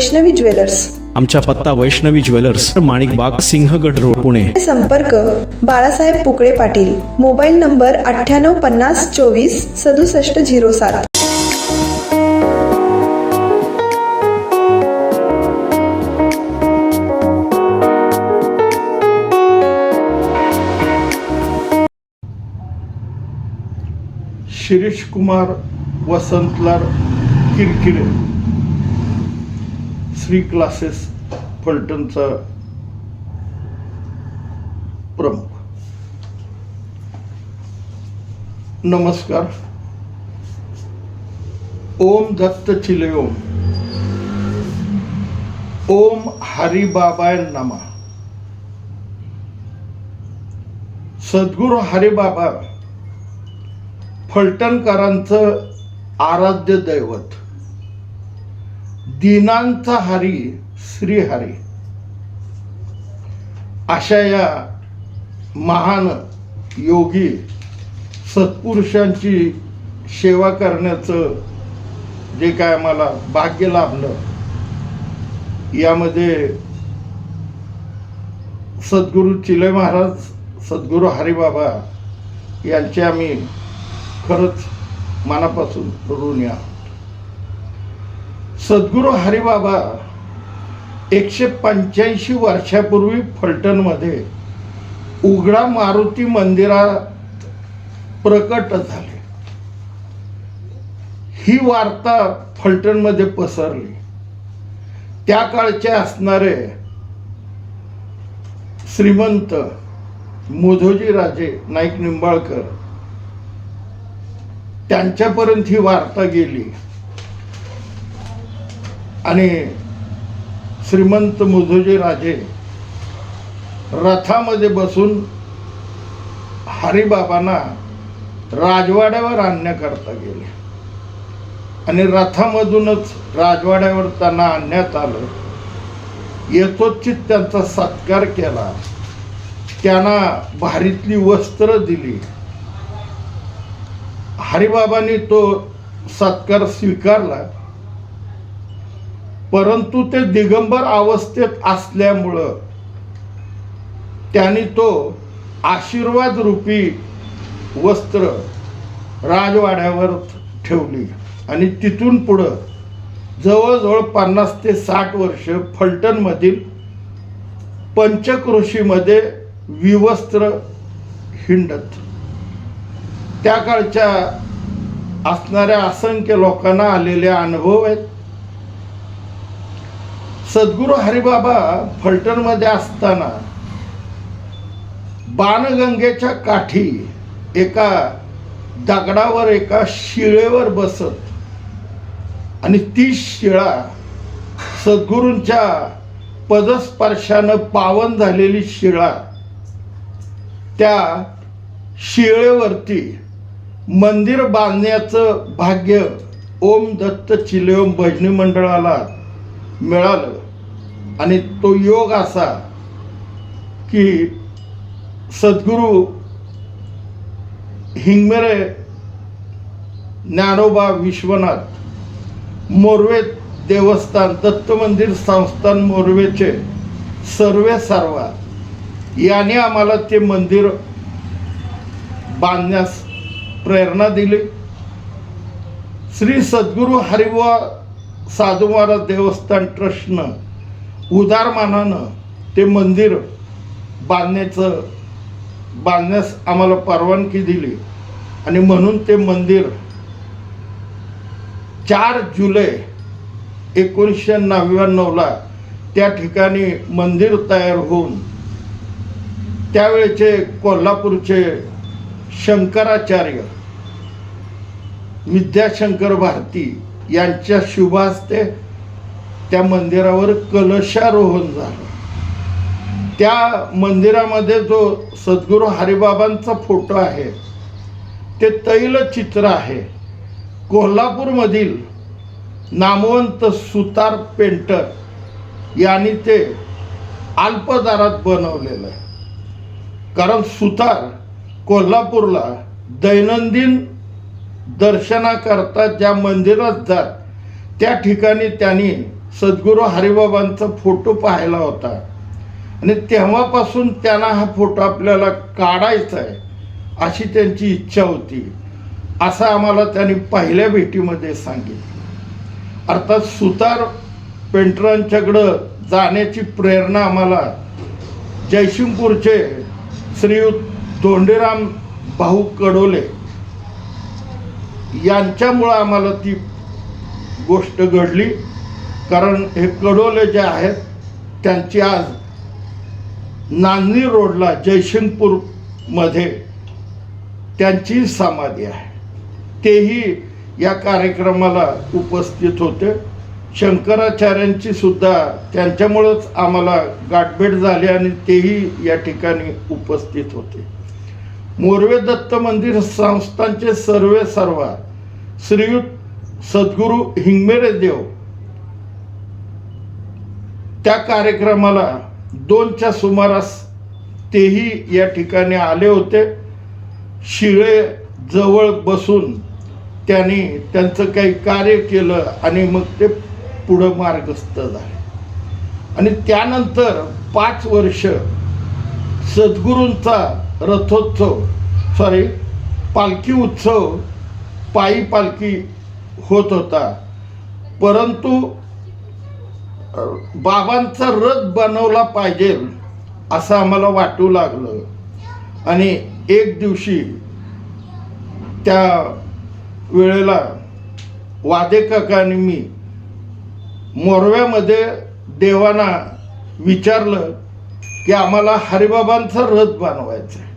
Vaishnavi jewellers. आमचा पत्ता Vaishnavi jewellers माणिक बाग सिंहगड रोड पुणे. संपर्क बाळासाहेब पुकळे पाटील. मोबाईल नंबर अठ्ठ्याण्णव पन्नास चोवीस सदुसष्ट झिरो सात. शिरीष कुमार वसंतलाल किरकिरे. श्री क्लासेस फलटणचा प्रमुख. नमस्कार. ओम दत्त चिले ओम. ओम हरिबाबाय नमा. सद्गुरू हरिबाबा फलटणकरांचं आराध्य दैवत. दिनांत हरी श्रीहरी अशा या महान योगी सत्पुरुषांची सेवा करण्याचं जे काय मला भाग्य लाभलं यामध्ये सद्गुरू चिले महाराज सद्गुरू हरिबाबा यांचे आम्ही खरंच मनापासून ऋणी आहोत सद्गुरू हरिबाबा एकशे पंच्याऐंशी वर्षापूर्वी फलटणमध्ये उघडा मारुती मंदिरात प्रकट झाले. ही वार्ता फलटणमध्ये पसरली. त्या काळचे असणारे श्रीमंत मोधोजी राजे नाईक निंबाळकर त्यांच्यापर्यंत ही वार्ता गेली. आणि श्रीमंत मुधोजी राजे रथामध्ये बसून हरिबाबांना राजवाड्यावर आणण्याकरता गेले. आणि रथामधूनच राजवाड्यावर त्यांना आणण्यात आलं. यथोचित त्यांचा सत्कार केला. त्यांना भारीतली वस्त्र दिली. हरिबाबांनी तो सत्कार स्वीकारला. परंतु ते दिगंबर अवस्थेत असल्यामुळं त्यांनी तो आशीर्वाद रूपी वस्त्र राजवाड्यावर ठेवली. आणि तिथून पुढं जवळजवळ पन्नास ते साठ वर्ष फलटणमधील पंचकृषीमध्ये विवस्त्र हिंडत. त्या काळच्या असणाऱ्या असंख्य लोकांना आलेले अनुभव आहेत. सद्गुरू हरिबाबा फलटणमध्ये असताना बाणगंगेच्या काठी एका दगडावर एका शिळेवर बसत आणि ती शिळा सद्गुरूंच्या पदस्पर्शानं पावन झालेली शिळा त्या शिळेवरती मंदिर बांधण्याचं भाग्य ओम दत्त चिलेओम भजनी मंडळाला मिळालं. आणि तो योग असा की सद्गुरू हिंगमेरे ज्ञानोबा विश्वनाथ मोरवे देवस्थान दत्त मंदिर संस्थान मोरवेचे सर्वे सर्वा. याने आम्हाला ते मंदिर बांधण्यास प्रेरणा दिली. श्री सद्गुरू हरिबुवा साधू महाराज देवस्थान ट्रस्टनं उदारमानानं ते मंदिर बांधण्याचं बांधण्यास आम्हाला परवानगी दिली. आणि म्हणून ते मंदिर चार जुलै एकोणीसशे नव्याण्णवला त्या ठिकाणी मंदिर तयार होऊन त्यावेळेचे कोल्हापूरचे शंकराचार्य विद्याशंकर भारती यांच्या शुभ हस्ते त्या मंदिरावर कलशारोहण झालं. त्या मंदिरामध्ये जो सद्गुरू हरिबाबांचा फोटो आहे ते तैलचित्र आहे. कोल्हापूरमधील नामवंत सुतार पेंटर यांनी ते अल्पदारात बनवलेलं आहे. कारण सुतार कोल्हापूरला दैनंदिन दर्शनाकरता ज्या मंदिरात जात त्या ठिकाणी त्यांनी सद्गुरू हरिबाबांचा फोटो पाहायला होता. आणि तेव्हापासून त्यांना हा फोटो आपल्याला काढायचा आहे अशी त्यांची इच्छा होती. असं आम्हाला त्यांनी पहिल्या भेटीमध्ये सांगितलं. अर्थात सुतार पेंटरांच्याकडं जाण्याची प्रेरणा आम्हाला जयसिंगपूरचे श्रीयुत धोंडेराम भाऊ कडोले यांच्यामुळं आम्हाला ती गोष्ट घडली. कारण हे कडोले जे आहेत त्यांची आज नांदणी रोडला जयसिंगपूरमध्ये त्यांची समाधी आहे. तेही या कार्यक्रमाला उपस्थित होते. शंकराचार्यांची सुद्धा त्यांच्यामुळंच आम्हाला गाठभेट झाली आणि तेही या ठिकाणी उपस्थित होते. मोरवे दत्त मंदिर संस्थांचे सर्वे सर्वा श्रीयुत सद्गुरू हिंगमेरे देव त्या कार्यक्रमाला दोनच्या सुमारास तेही या ठिकाणी आले होते. शिळे जवळ बसून त्यांनी त्यांचं काही कार्य केलं आणि मग ते पुढं मार्गस्थ झाले. आणि त्यानंतर पाच वर्ष सद्गुरूंचा रथोत्सव सॉरी पालखी उत्सव पायी पालखी होत होता. परंतु बाबांचा रथ बनवला पाहिजे असं आम्हाला वाटू लागलं. आणि एक दिवशी त्या वेळेला वादे काकांनी आणि मी मोरव्यामध्ये देवांना विचारलं की आम्हाला हरिबाबांचा रथ बनवायचा आहे.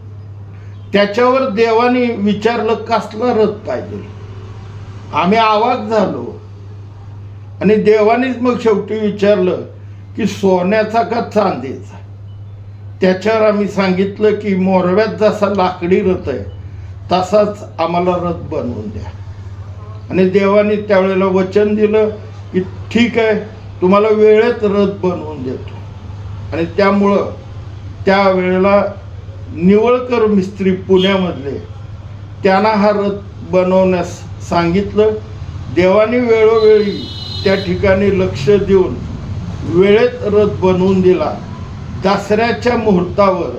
त्याच्यावर देवानी विचारलं कसला रथ पाहिजे? आम्ही आवाज झालो आणि देवानीच मग शेवटी विचारलं की सोन्याचा का चांदीचा? त्याच्यावर आम्ही सांगितलं की मोरव्यात जसा लाकडी रथ आहे तसाच आम्हाला रथ बनवून द्या. आणि देवानी त्यावेळेला वचन दिलं की ठीक आहे तुम्हाला वेळेत रथ बनवून देतो. आणि त्यामुळं त्यावेळेला निवळकर मिस्त्री पुण्यामधले त्यांना हा रथ बनवण्यास सांगितलं. देवाने वेळोवेळी त्या ठिकाणी लक्ष देऊन वेळेत रथ बनवून दिला. दसऱ्याच्या मुहूर्तावर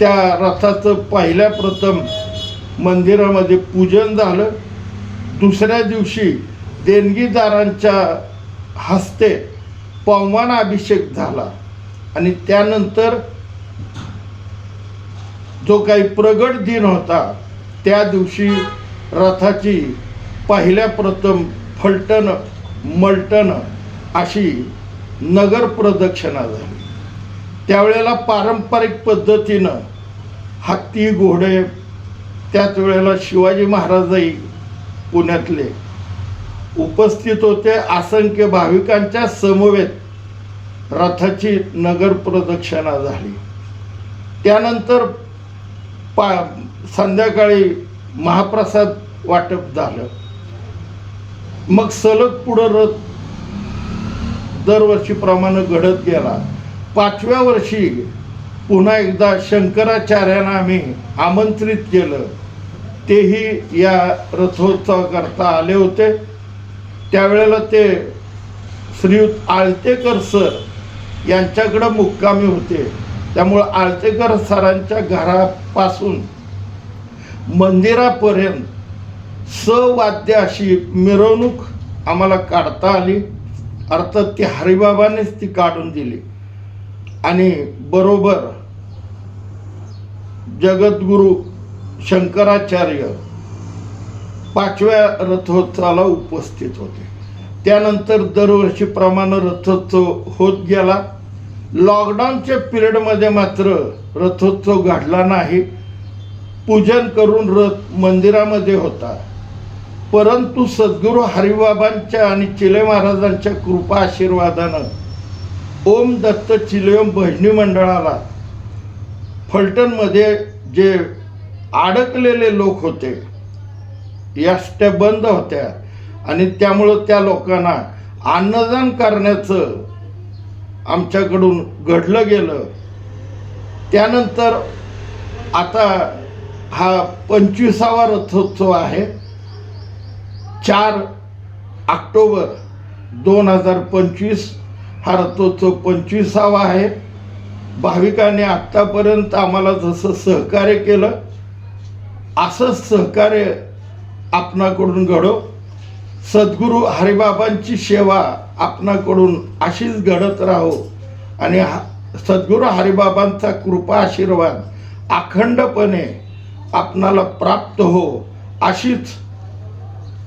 त्या रथाचं पहिल्या प्रथम मंदिरामध्ये पूजन झालं. दुसऱ्या दिवशी देणगीदारांच्या हस्ते पवमान अभिषेक झाला आणि त्यानंतर जो काही प्रगट दिन होता त्या दिवशी रथाची पहिल्या प्रथम फलटण मलटण अशी नगर प्रदक्षिणा झाली. त्यावेळेला पारंपरिक पद्धतीनं हत्ती घोडे त्याच वेळेला शिवाजी महाराजही पुण्यातले उपस्थित होते. असंख्य भाविकांच्या समवेत रथाची नगर प्रदक्षिणा झाली. त्यानंतर पा संध्याकाळी महाप्रसाद वाटप झालं. मग सलग पुढं रथ दरवर्षीप्रमाणे घडत गेला. पाचव्या वर्षी पुन्हा एकदा शंकराचार्यांना आम्ही आमंत्रित केलं. तेही या रथोत्सवाकरता आले होते. त्यावेळेला ते श्रीयुत आळतेकर सर यांच्याकडं मुक्कामी होते. त्यामुळं आळतेकर सरांच्या घरापासून मंदिरापर्यंत सवाद्य अशी मिरवणूक आम्हाला काढता आली. अर्थात ती हरिबाबानेच ती काढून दिली. आणि बरोबर जगद्गुरू शंकराचार्य पाचव्या रथोत्सवाला उपस्थित होते. त्यानंतर दरवर्षीप्रमाणे रथोत्सव होत गेला. लॉकडाऊनच्या पिरियडमध्ये मात्र रथोत्सव घडला नाही. पूजन करून रथ मंदिरामध्ये होता. परंतु सद्गुरू हरिबाबांच्या आणि चिले महाराजांच्या कृपा आशीर्वादानं ओम दत्त चिलेम भजनी मंडळाला फलटणमध्ये जे अडकलेले लोक होते याष्ट्या बंद होत्या. आणि त्यामुळं त्या लोकांना अन्नदान करण्याचं आमच्याकडून घडलं गेलं. त्यानंतर आता हा पंचवीसावा रथोत्सव आहे. चार ऑक्टोबर दोन हजार पंचवीस हा रथोत्सव पंचवीसावा आहे. भाविकांनी आत्तापर्यंत आम्हाला जसं सहकार्य केलं असंच सहकार्य आपणाकडून घडो सद्गुरू हरिबाबांची सेवा आपणाकडून अशीच घडत राहो. आणि हा सद्गुरू हरिबाबांचा कृपा आशीर्वाद अखंडपणे आपणाला प्राप्त हो अशीच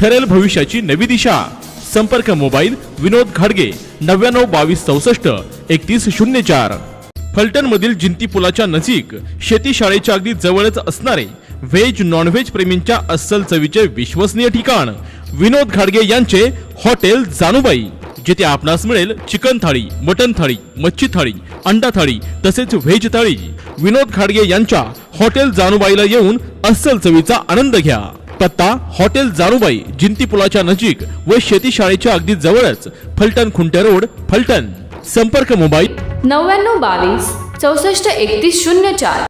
ठरेल भविष्याची नवी दिशा. संपर्क मोबाईल विनोद घाडगे नव्याण्णव बावीस चौसष्ट एकतीस शून्य चार. फलटण मधील जिंती पुलाच्या नजीक शेती शाळेच्या अगदी जवळच असणारे व्हेज नॉनव्हेज प्रेमींच्या अस्सल चवीचे विश्वसनीय ठिकाण विनोद घाडगे यांचे हॉटेल जानुबाई जिथे आपणास मिळेल चिकन थाळी मटन थाळी मच्छी थाळी अंडा थाळी तसेच व्हेज थाळी. विनोद घाडगे यांच्या हॉटेल जानुबाईला येऊन अस्सल चवीचा आनंद घ्या. पत्ता हॉटेल जानुबाई जिंती पुलाच्या नजीक व शेती शाळेच्या अगदी जवळच फलटण खुंटे रोड फलटण. संपर्क मोबाईल. नव्याण्णव बावीस चौसष्ट एकतीस शून्य चार.